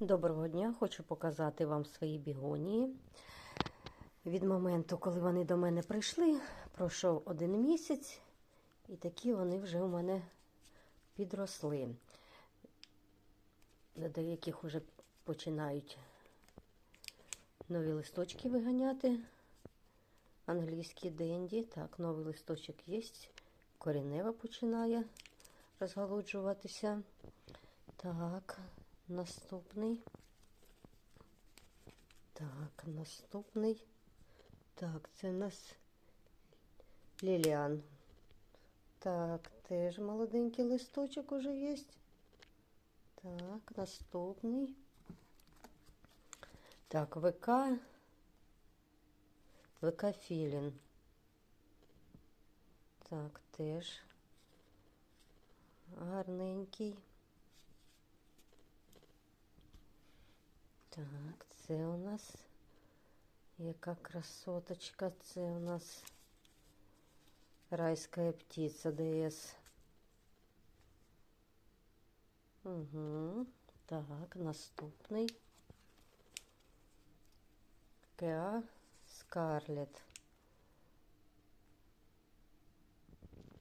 Доброго дня! Хочу показати вам свої бігонії. Від моменту, коли вони до мене прийшли, пройшов один місяць, і такі вони вже у мене підросли. До деяких вже починають нові листочки виганяти. Англійські денді. Так, новий листочок є. Корінева починає розгалуджуватися. Так, наступний. Так, наступний. Так, це у нас Ліліан. Так, теж молоденький листочок уже є. Так, наступний. Так, ВК. ВК Філін. Так, теж гарненький. Так, це у нас яка красоточка, це у нас райська птиця ДС. Угу. Так, наступний. Кеа Скарлет.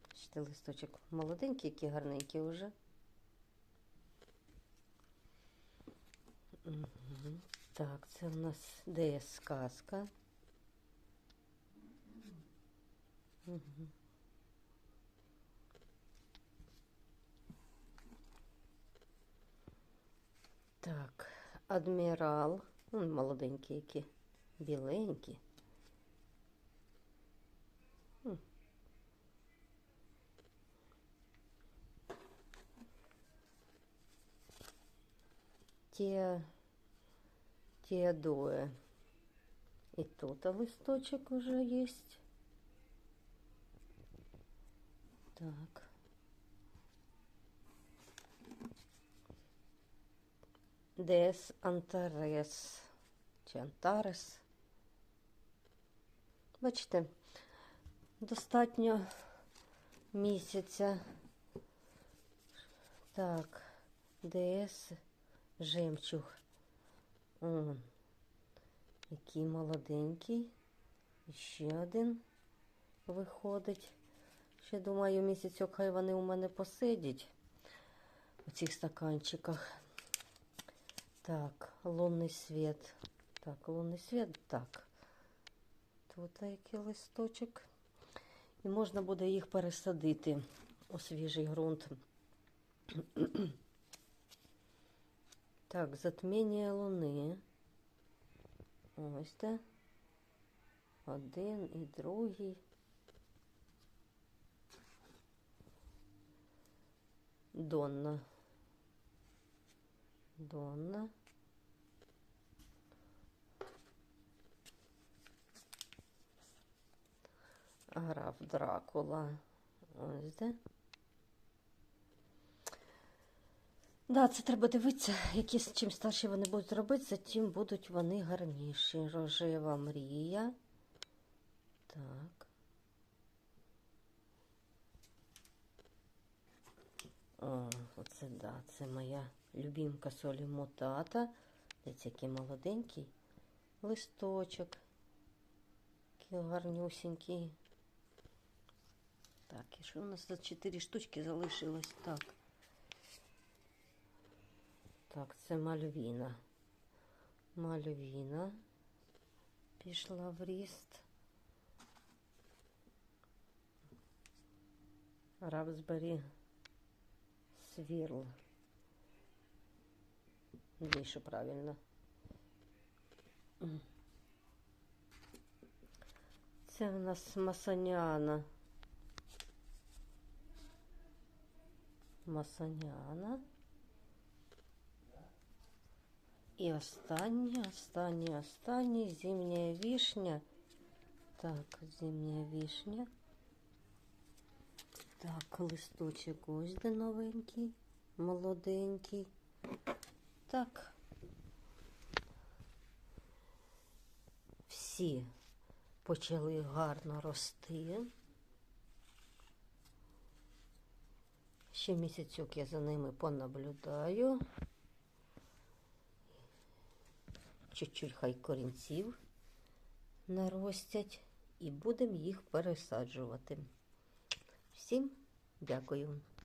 Бачите, листочок молоденький, який гарненький вже. Угу. Так, це у нас де сказка. Угу. Так, адмірал. М, Молоденькі які. Біленькі. М. Те, Теодоя. И тут листочек уже есть. Так. Дес Антарес. Чи Антарес. Бачите, достатньо місяця. Так, ДС жемчуг. О, який молоденький. І ще один виходить. Ще думаю, місяцьок хай вони у мене посидять у цих стаканчиках. Так, лунний світ. Так, лунний світ, так. Тут який листочок. І можна буде їх пересадити у свіжий ґрунт. Так, затміння луни. Ось те. Один і другий. Донна. Донна. Граф Дракула. Ось де. Да, це треба дивитися, які чим старші вони будуть робити, тим будуть вони гарніші. Рожева мрія. Так. О, оце да, це моя любімка солі мутата. Дивіться, який молоденький листочок. Який гарнюсінький. Так, і що у нас за 4 штучки залишилось? Так. Так, це Мальвіна. Мальвіна пішла в ріст. Рабсбері Свірл. Більше правильно. Це у нас Масоняна. Масоняна. І останнє, останнє, останнє, зимня вишня. Так, зимня вишня. Так, листочок ось де новенький, молоденький. Так. Всі почали гарно рости. Ще місяцьок я за ними понаблюдаю. Чуть-чуть хай корінців наростять і будемо їх пересаджувати. Всім дякую.